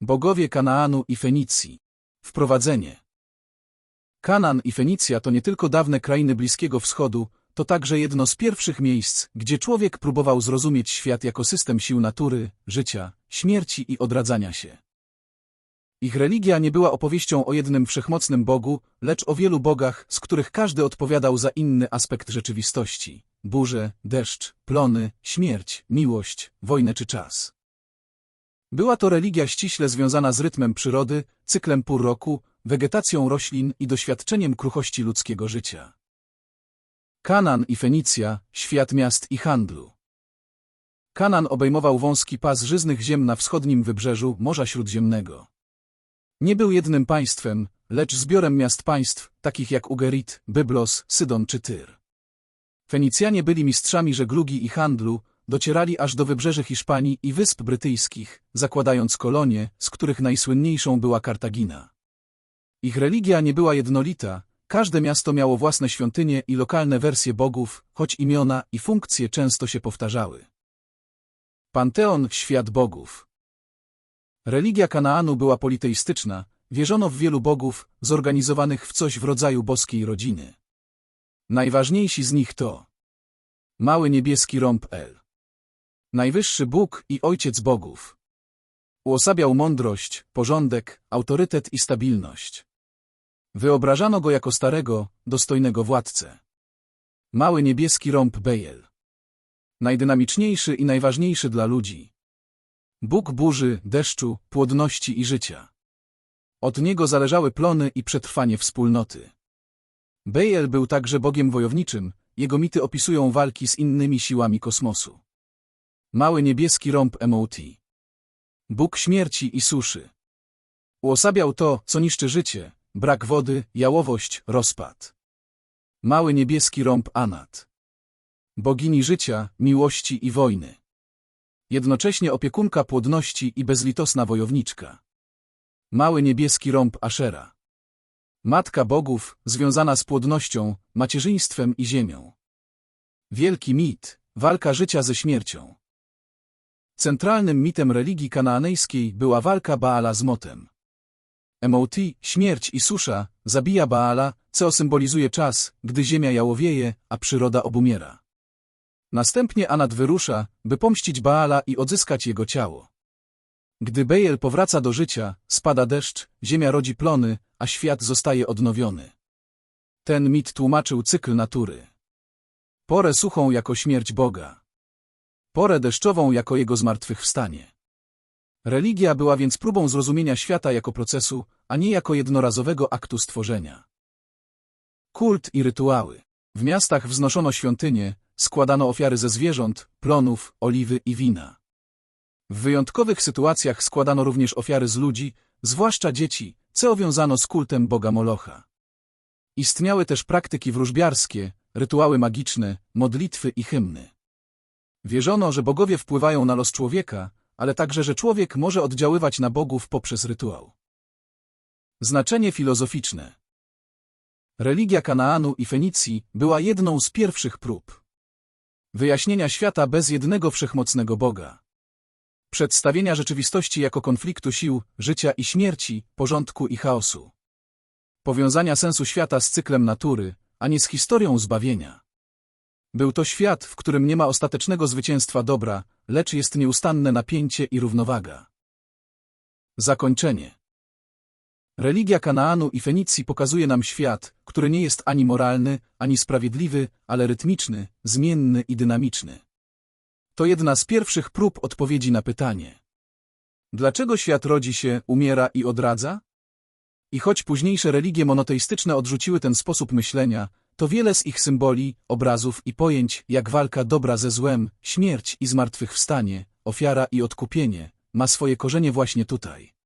Bogowie Kanaanu i Fenicji. Wprowadzenie. Kanaan i Fenicja to nie tylko dawne krainy Bliskiego Wschodu, to także jedno z pierwszych miejsc, gdzie człowiek próbował zrozumieć świat jako system sił natury, życia, śmierci i odradzania się. Ich religia nie była opowieścią o jednym wszechmocnym Bogu, lecz o wielu bogach, z których każdy odpowiadał za inny aspekt rzeczywistości. Burze, deszcz, plony, śmierć, miłość, wojnę czy czas. Była to religia ściśle związana z rytmem przyrody, cyklem pór roku, wegetacją roślin i doświadczeniem kruchości ludzkiego życia. Kanan i Fenicja, świat miast i handlu. Kanan obejmował wąski pas żyznych ziem na wschodnim wybrzeżu Morza Śródziemnego. Nie był jednym państwem, lecz zbiorem miast państw, takich jak Ugerit, Byblos, Sydon czy Tyr. Fenicjanie byli mistrzami żeglugi i handlu, docierali aż do wybrzeży Hiszpanii i Wysp Brytyjskich, zakładając kolonie, z których najsłynniejszą była Kartagina. Ich religia nie była jednolita, każde miasto miało własne świątynie i lokalne wersje bogów, choć imiona i funkcje często się powtarzały. Panteon – świat bogów. Religia Kanaanu była politeistyczna, wierzono w wielu bogów, zorganizowanych w coś w rodzaju boskiej rodziny. Najważniejsi z nich to Mały niebieski rąb El. Najwyższy Bóg i Ojciec bogów. Uosabiał mądrość, porządek, autorytet i stabilność. Wyobrażano go jako starego, dostojnego władcę. Mały niebieski rąb Bejel. Najdynamiczniejszy i najważniejszy dla ludzi. Bóg burzy, deszczu, płodności i życia. Od niego zależały plony i przetrwanie wspólnoty. Bejel był także bogiem wojowniczym, jego mity opisują walki z innymi siłami kosmosu. Mały niebieski rąb Emouti. Bóg śmierci i suszy. Uosabiał to, co niszczy życie, brak wody, jałowość, rozpad. Mały niebieski rąb Anat. Bogini życia, miłości i wojny. Jednocześnie opiekunka płodności i bezlitosna wojowniczka. Mały niebieski rąb Ashera. Matka bogów, związana z płodnością, macierzyństwem i ziemią. Wielki mit, walka życia ze śmiercią. Centralnym mitem religii kanaanejskiej była walka Baala z Motem. Emouti, śmierć i susza, zabija Baala, co symbolizuje czas, gdy ziemia jałowieje, a przyroda obumiera. Następnie Anat wyrusza, by pomścić Baala i odzyskać jego ciało. Gdy Bejel powraca do życia, spada deszcz, ziemia rodzi plony, a świat zostaje odnowiony. Ten mit tłumaczył cykl natury. Porę suchą jako śmierć Boga. Porę deszczową jako jego zmartwychwstanie. Religia była więc próbą zrozumienia świata jako procesu, a nie jako jednorazowego aktu stworzenia. Kult i rytuały. W miastach wznoszono świątynie, składano ofiary ze zwierząt, plonów, oliwy i wina. W wyjątkowych sytuacjach składano również ofiary z ludzi, zwłaszcza dzieci, co wiązano z kultem boga Molocha. Istniały też praktyki wróżbiarskie, rytuały magiczne, modlitwy i hymny. Wierzono, że bogowie wpływają na los człowieka, ale także, że człowiek może oddziaływać na bogów poprzez rytuał. Znaczenie filozoficzne Religia Kanaanu i Fenicji była jedną z pierwszych prób wyjaśnienia świata bez jednego wszechmocnego Boga. Przedstawienia rzeczywistości jako konfliktu sił, życia i śmierci, porządku i chaosu. Powiązania sensu świata z cyklem natury, a nie z historią zbawienia. Był to świat, w którym nie ma ostatecznego zwycięstwa dobra, lecz jest nieustanne napięcie i równowaga. Zakończenie Religia Kanaanu i Fenicji pokazuje nam świat, który nie jest ani moralny, ani sprawiedliwy, ale rytmiczny, zmienny i dynamiczny. To jedna z pierwszych prób odpowiedzi na pytanie. Dlaczego świat rodzi się, umiera i odradza? I choć późniejsze religie monoteistyczne odrzuciły ten sposób myślenia, to wiele z ich symboli, obrazów i pojęć, jak walka dobra ze złem, śmierć i zmartwychwstanie, ofiara i odkupienie, ma swoje korzenie właśnie tutaj.